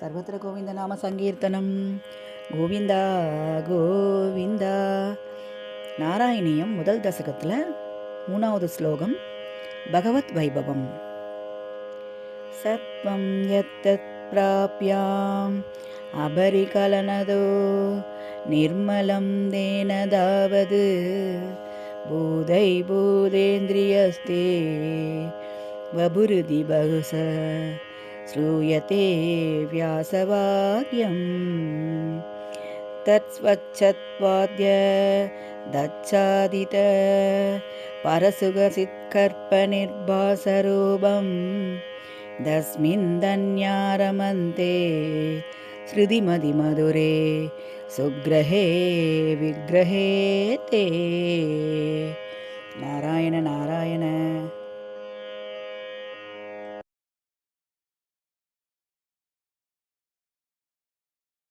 சர்வத்திர கோவிந்த நாம சங்கீர்த்தனம். கோவிந்தா கோவிந்தா. நாராயணியம் முதல் தசகத்தில் மூணாவது ஸ்லோகம் பகவத் வைபவம். சத்வம் யத்தத் பிராப்யாம் அபரிகலனதோ நிர்மலம் தேனதாவது. பூதை பூதேந்திரியஸ்தே வபுருதி பகுச श्रूयते व्यासवाक्यं तत्स्वच्छत्वाद्य दच्छादित परसुगसित्कर्पनिर्भासरूपं तस्मिन् धन्यारमन्ते श्रुतिमदिमधुरे सुग्रहे विग्रहे ते नारायण नारायण